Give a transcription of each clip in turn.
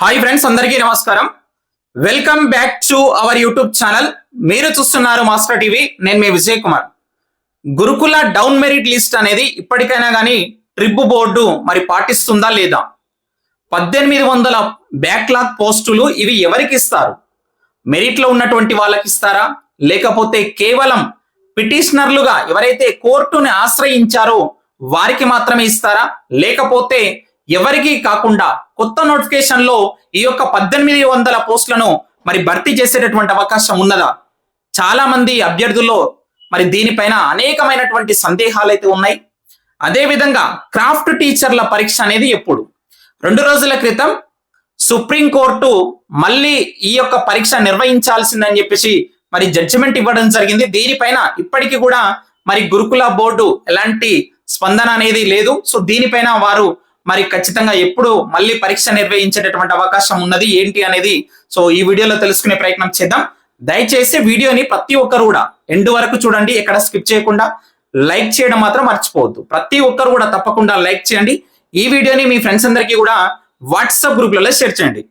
Hi friends అందరికీ నమస్కారం. Welcome back to our YouTube channel మీరు చూస్తున్నారు మాస్టర్ టీవీ నేను మీ విజయ్ కుమార్. గురుకుల డౌన్ మెరిట్ లిస్ట్ అనేది ఇప్పటికైనా కానీ ట్రిప్ బోర్డు మరి పాటిస్తుందా లేదా? పద్దెనిమిది వందల బ్యాక్లాగ్ పోస్టులు ఇవి ఎవరికి ఇస్తారు? మెరిట్లో ఉన్నటువంటి వాళ్ళకి ఇస్తారా? లేకపోతే కేవలం పిటిషనర్లుగా ఎవరైతే కోర్టుని ఆశ్రయించారో వారికి మాత్రమే ఇస్తారా? లేకపోతే ఎవరికి కాకుండా కొత్త నోటిఫికేషన్లో ఈ యొక్క పద్దెనిమిది వందల పోస్టులను మరి భర్తీ చేసేటటువంటి అవకాశం ఉన్నదా? చాలా మంది అభ్యర్థుల్లో మరి దీనిపైన అనేకమైనటువంటి సందేహాలు అయితే ఉన్నాయి అదేవిధంగా క్రాఫ్ట్ టీచర్ల పరీక్ష అనేది ఎప్పుడు? రెండు రోజుల క్రితం సుప్రీంకోర్టు మళ్ళీ ఈ యొక్క పరీక్ష నిర్వహించాల్సిందని చెప్పేసి మరి జడ్జిమెంట్ ఇవ్వడం జరిగింది. దీనిపైన ఇప్పటికీ కూడా మరి గురుకుల బోర్డు ఎలాంటి స్పందన అనేది లేదు. సో దీనిపైన వారు మరి ఖచ్చితంగా ఎప్పుడు మళ్ళీ పరీక్ష నిర్వహించేటటువంటి అవకాశం ఉన్నది ఏంటి అనేది. సో ఈ వీడియోలో తెలుసుకునే ప్రయత్నం చేద్దాం. దయచేసి వీడియోని ప్రతి ఒక్కరు కూడా ఎండ్ వరకు చూడండి ఎక్కడ స్కిప్ చేయకుండా. లైక్ చేయడం మాత్రం మర్చిపోవద్దు. ప్రతి ఒక్కరు కూడా తప్పకుండా లైక్ చేయండి. ఈ వీడియోని మీ ఫ్రెండ్స్ అందరికీ కూడా వాట్సాప్ గ్రూప్లలో షేర్ చేయండి.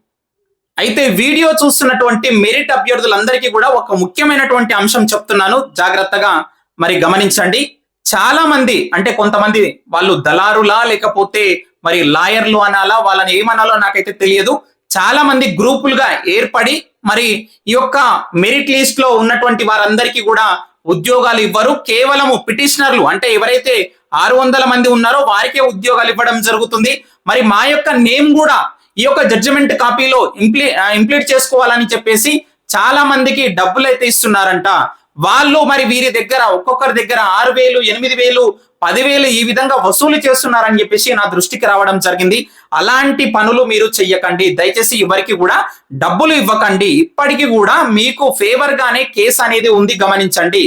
అయితే వీడియో చూస్తున్నటువంటి మెరిట్ అభ్యర్థులందరికీ కూడా ఒక ముఖ్యమైనటువంటి అంశం చెప్తున్నాను. జాగ్రత్తగా మరి గమనించండి. చాలా మంది అంటే కొంతమంది వాళ్ళు దళారులా లేకపోతే మరి లాయర్లు అనాలా? వాళ్ళని ఏమనాలో నాకైతే తెలియదు. చాలా మంది గ్రూపులుగా ఏర్పడి మరి ఈ యొక్క మెరిట్ లిస్ట్లో ఉన్నటువంటి వారందరికీ కూడా ఉద్యోగాలు ఇవ్వరు. కేవలము పిటిషనర్లు అంటే ఎవరైతే ఆరు వందల మంది ఉన్నారో వారికే ఉద్యోగాలు ఇవ్వడం జరుగుతుంది. మరి మా యొక్క నేమ్ కూడా ఈ యొక్క జడ్జిమెంట్ కాపీలో ఇంప్లీ ఇంప్లీట్ చేసుకోవాలని చెప్పేసి చాలా మందికి డబ్బులు అయితే ఇస్తున్నారంట. వాళ్ళు మరి వీరి దగ్గర ఒక్కొక్కరి దగ్గర ఆరు వేలు ఎనిమిది వేలు పదివేలు ఈ విధంగా వసూలు చేస్తున్నారని చెప్పేసి నా దృష్టికి రావడం జరిగింది. అలాంటి పనులు మీరు చెయ్యకండి. దయచేసి ఎవరికి కూడా డబ్బులు ఇవ్వకండి. ఇప్పటికీ కూడా మీకు ఫేవర్ గానే కేసు అనేది ఉంది గమనించండి.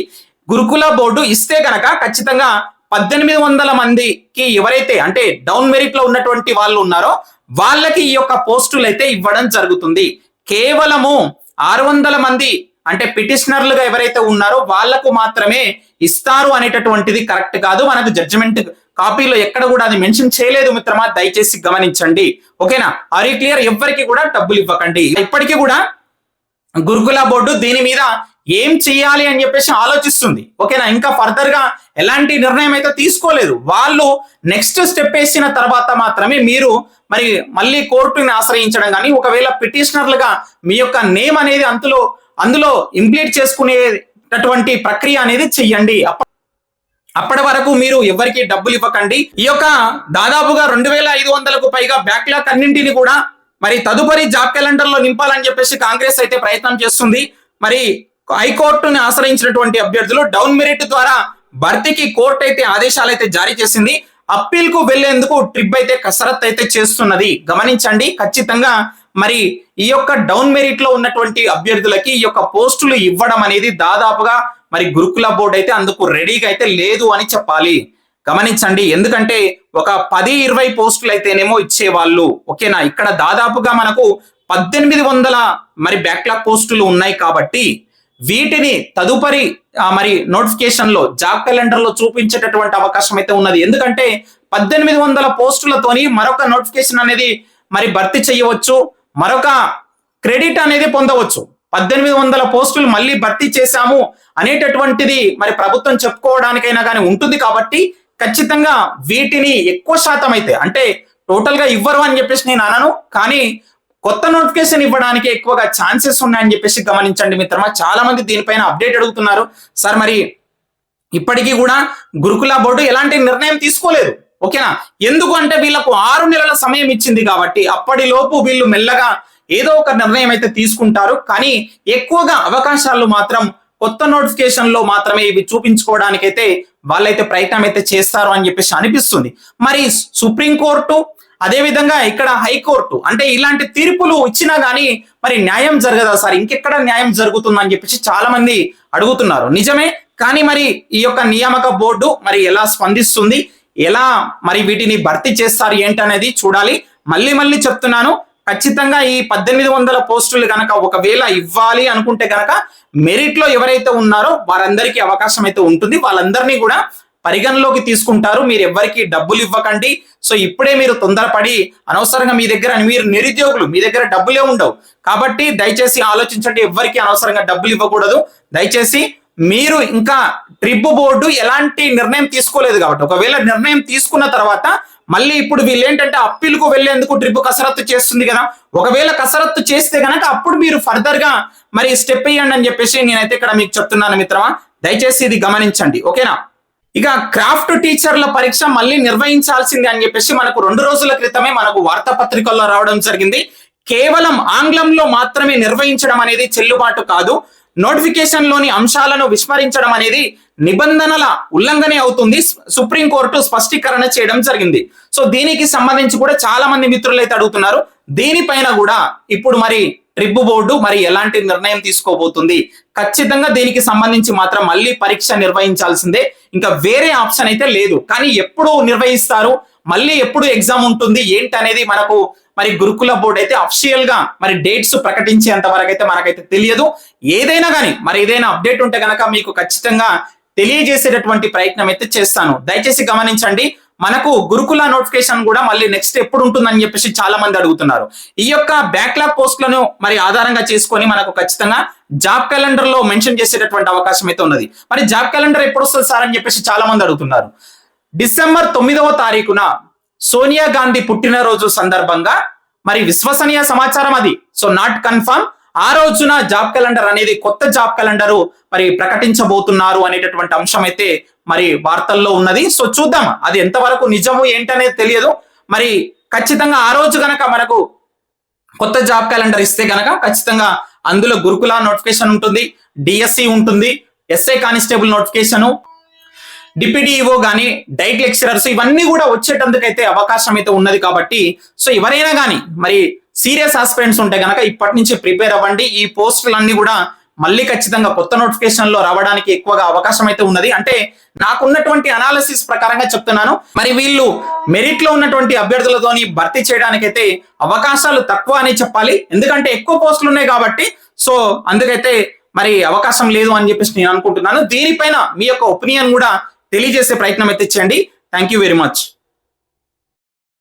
గురుకుల బోర్డు ఇస్తే గనక ఖచ్చితంగా పద్దెనిమిది వందల మందికి ఎవరైతే అంటే డౌన్ మెరిట్లో ఉన్నటువంటి వాళ్ళు ఉన్నారో వాళ్ళకి ఈ యొక్క పోస్టులు అయితే ఇవ్వడం జరుగుతుంది. కేవలము ఆరు వందల మంది అంటే పిటిషనర్లుగా ఎవరైతే ఉన్నారో వాళ్ళకు మాత్రమే ఇస్తారు అనేటటువంటిది కరెక్ట్ కాదు. మనకు జడ్జిమెంట్ కాపీలో ఎక్కడ కూడా అది మెన్షన్ చేయలేదు మిత్రమా? దయచేసి గమనించండి. ఓకేనా? అరీ క్లియర్ ఎవ్వరికి కూడా డబ్బులు ఇవ్వకండి. ఇప్పటికీ కూడా గురుకుల బోర్డు దీని మీద ఏం చేయాలి అని చెప్పేసి ఆలోచిస్తుంది. ఓకేనా? ఇంకా ఫర్దర్గా ఎలాంటి నిర్ణయం అయితే తీసుకోలేదు. వాళ్ళు నెక్స్ట్ స్టెప్ వేసిన తర్వాత మాత్రమే మీరు మరి మళ్ళీ కోర్టుని ఆశ్రయించడం కానీ ఒకవేళ పిటిషనర్లుగా మీ యొక్క నేమ్ అనేది అంతలో అందులో ఇంప్లీట్ చేసుకునేటటువంటి ప్రక్రియ అనేది చెయ్యండి. అప్పటి వరకు మీరు ఎవరికి డబ్బులు ఇవ్వకండి. ఈ యొక్క దాదాపుగా రెండు వేల ఐదు వందలకు పైగా బ్యాక్లాగ్ అన్నింటిని కూడా మరి తదుపరి జాబ్ క్యాలెండర్లో నింపాలని చెప్పేసి కాంగ్రెస్ అయితే ప్రయత్నం చేస్తుంది. మరి హైకోర్టుని ఆశ్రయించినటువంటి అభ్యర్థులు డౌన్ మెరిట్ ద్వారా భర్తీకి కోర్టు అయితే ఆదేశాలు అయితే జారీ చేసింది. అప్పీల్కు వెళ్ళేందుకు ట్రిప్ అయితే కసరత్ అయితే చేస్తున్నది. గమనించండి. ఖచ్చితంగా మరి ఈ యొక్క డౌన్ మెరిట్లో ఉన్నటువంటి అభ్యర్థులకి ఈ యొక్క పోస్టులు ఇవ్వడం అనేది దాదాపుగా మరి గురుకుల బోర్డు అయితే అందుకు రెడీగా అయితే లేదు అని చెప్పాలి. గమనించండి ఎందుకంటే ఒక పది ఇరవై పోస్టులు అయితేనేమో ఇచ్చేవాళ్ళు. ఓకేనా? ఇక్కడ దాదాపుగా మనకు పద్దెనిమిది వందల మరి బ్యాక్లాగ్ పోస్టులు ఉన్నాయి కాబట్టి వీటిని తదుపరి మరి నోటిఫికేషన్లో జాబ్ క్యాలెండర్లో చూపించేటటువంటి అవకాశం అయితే ఉన్నది. ఎందుకంటే పద్దెనిమిది వందల పోస్టులతోని మరొక నోటిఫికేషన్ అనేది మరి భర్తీ చేయవచ్చు. మరొక క్రెడిట్ అనేది పొందవచ్చు. పద్దెనిమిది వందల పోస్టులు మళ్ళీ భర్తీ చేశాము అనేటటువంటిది మరి ప్రభుత్వం చెప్పుకోవడానికైనా కానీ ఉంటుంది కాబట్టి ఖచ్చితంగా వీటిని ఎక్కువ శాతం అయితే అంటే టోటల్గా ఇవ్వరు అని చెప్పేసి నేను అనను. కానీ కొత్త నోటిఫికేషన్ ఇవ్వడానికి ఎక్కువగా ఛాన్సెస్ ఉన్నాయని చెప్పేసి గమనించండి మిత్రమా. చాలా మంది దీనిపైన అప్డేట్ అడుగుతున్నారు. సార్ మరి ఇప్పటికీ కూడా గురుకుల బోర్డు ఎలాంటి నిర్ణయం తీసుకోలేదు. ఓకేనా? ఎందుకు అంటే వీళ్ళకు ఆరు నెలల సమయం ఇచ్చింది కాబట్టి అప్పటిలోపు వీళ్ళు మెల్లగా ఏదో ఒక నిర్ణయం అయితే తీసుకుంటారు. కానీ ఎక్కువగా అవకాశాలు మాత్రం కొత్త నోటిఫికేషన్లో మాత్రమే ఇవి చూపించుకోవడానికైతే వాళ్ళైతే ప్రయత్నం అయితే చేస్తారు అని చెప్పేసి అనిపిస్తుంది. మరి సుప్రీంకోర్టు అదేవిధంగా ఇక్కడ హైకోర్టు అంటే ఇలాంటి తీర్పులు ఇచ్చినా కానీ మరి న్యాయం జరగదా సార్? ఇంకెక్కడ న్యాయం జరుగుతుందని చెప్పేసి చాలా మంది అడుగుతున్నారు. నిజమే కానీ మరి ఈ యొక్క నియామక బోర్డు మరి ఎలా స్పందిస్తుంది? ఎలా మరి వీటిని భర్తీ చేస్తారు ఏంటనేది చూడాలి. మళ్ళీ మళ్ళీ చెప్తున్నాను ఖచ్చితంగా ఈ పద్దెనిమిది వందల పోస్టులు కనుక ఒకవేళ ఇవ్వాలి అనుకుంటే కనుక మెరిట్లో ఎవరైతే ఉన్నారో వారందరికీ అవకాశం అయితే ఉంటుంది. వాళ్ళందరినీ కూడా పరిగణలోకి తీసుకుంటారు. మీరు ఎవ్వరికి డబ్బులు ఇవ్వకండి. సో ఇప్పుడే మీరు తొందరపడి అనవసరంగా మీ దగ్గర మీరు నిరుద్యోగులు మీ దగ్గర డబ్బులే ఉండవు. కాబట్టి దయచేసి ఆలోచించండి ఎవ్వరికి అనవసరంగా డబ్బులు ఇవ్వకూడదు. దయచేసి మీరు ఇంకా ట్రిప్ బోర్డు ఎలాంటి నిర్ణయం తీసుకోలేదు కాబట్టి. ఒకవేళ నిర్ణయం తీసుకున్న తర్వాత మళ్ళీ ఇప్పుడు వీళ్ళు ఏంటంటే అప్పీల్కు వెళ్ళేందుకు ట్రిప్ కసరత్తు చేస్తుంది కదా. ఒకవేళ కసరత్తు చేస్తే గనక అప్పుడు మీరు ఫర్దర్గా మరి స్టెప్ వేయండి అని చెప్పేసి నేనైతే ఇక్కడ మీకు చెప్తున్నాను మిత్రమా. దయచేసి ఇది గమనించండి. ఓకేనా? ఇక క్రాఫ్ట్ టీచర్ల పరీక్ష మళ్ళీ నిర్వహించాల్సిందే అని చెప్పేసి మనకు రెండు రోజుల క్రితమే మనకు వార్తాపత్రికల్లో రావడం జరిగింది. కేవలం ఆంగ్లంలో మాత్రమే నిర్వహించడం అనేది చెల్లుబాటు కాదు. నోటిఫికేషన్లోని అంశాలను విస్మరించడం అనేది నిబంధనల ఉల్లంఘనే అవుతుంది. సుప్రీంకోర్టు స్పష్టీకరణ చేయడం జరిగింది. సో దీనికి సంబంధించి కూడా చాలా మంది మిత్రులు అయితే అడుగుతున్నారు. దీనిపైన కూడా ఇప్పుడు మరి ట్రిప్ బోర్డు మరి ఎలాంటి నిర్ణయం తీసుకోబోతుంది? ఖచ్చితంగా దీనికి సంబంధించి మాత్రం మళ్ళీ పరీక్ష నిర్వహించాల్సిందే. ఇంకా వేరే ఆప్షన్ అయితే లేదు. కానీ ఎప్పుడు నిర్వహిస్తారు? మళ్ళీ ఎప్పుడు ఎగ్జామ్ ఉంటుంది? ఏంటి అనేది మనకు మరి గురుకుల బోర్డు అయితే అఫీషియల్గా మరి డేట్స్ ప్రకటించేంత వరకు అయితే మనకైతే తెలియదు. ఏదైనా కానీ మరి ఏదైనా అప్డేట్ ఉంటే గనక మీకు ఖచ్చితంగా తెలియజేసేటటువంటి ప్రయత్నం అయితే చేస్తాను. దయచేసి గమనించండి మనకు గురుకుల నోటిఫికేషన్ కూడా మళ్ళీ నెక్స్ట్ ఎప్పుడు ఉంటుందని చెప్పేసి చాలా మంది అడుగుతున్నారు. ఈ యొక్క బ్యాక్లాగ్ పోస్టులను మరి ఆధారంగా చేసుకొని మనకు ఖచ్చితంగా జాబ్ క్యాలెండర్లో మెన్షన్ చేసేటటువంటి అవకాశం అయితే ఉన్నది. మరి జాబ్ క్యాలెండర్ ఎప్పుడు వస్తుంది సార్ అని చెప్పేసి చాలా మంది అడుగుతున్నారు. డిసెంబర్ తొమ్మిదవ తారీఖున సోనియా గాంధీ పుట్టినరోజు సందర్భంగా మరి విశ్వసనీయ సమాచారం అది. So not confirm. ఆ రోజున జాబ్ క్యాలెండర్ అనేది కొత్త జాబ్ క్యాలెండర్ మరి ప్రకటించబోతున్నారు అనేటటువంటి అంశం అయితే మరి వార్తల్లో ఉన్నది. సో చూద్దాం అది ఎంతవరకు నిజము ఏంటనేది తెలియదు. మరి ఖచ్చితంగా ఆ రోజు గనక మనకు కొత్త జాబ్ క్యాలెండర్ ఇస్తే గనక ఖచ్చితంగా అందులో గురుకుల నోటిఫికేషన్ ఉంటుంది డిఎస్సి ఉంటుంది ఎస్ఐ కానిస్టేబుల్ నోటిఫికేషన్ డిప్యూటీఓ కానీ డైట్ లెక్చరర్స్ ఇవన్నీ కూడా వచ్చేటందుకైతే అవకాశం అయితే ఉన్నది కాబట్టి సో ఎవరైనా కానీ మరి సీరియస్ ఆస్పిరెంట్స్ ఉంటే గనక ఇప్పటి నుంచి ప్రిపేర్ అవ్వండి. ఈ పోస్టులన్నీ కూడా మళ్ళీ ఖచ్చితంగా కొత్త నోటిఫికేషన్లో రావడానికి ఎక్కువగా అవకాశం అయితే ఉన్నది. అంటే నాకున్నటువంటి అనాలిసిస్ ప్రకారంగా చెప్తున్నాను. మరి వీళ్ళు మెరిట్లో ఉన్నటువంటి అభ్యర్థులతోని భర్తీ చేయడానికైతే అవకాశాలు తక్కువ అని చెప్పాలి. ఎందుకంటే ఎక్కువ పోస్టులు ఉన్నాయి కాబట్టి సో అందుకైతే మరి అవకాశం లేదు అని చెప్పేసి నేను అనుకుంటున్నాను. దీనిపైన మీ యొక్క ఒపీనియన్ కూడా తెలియజేసే ప్రయత్నం అయితే చేయండి. Thank you very much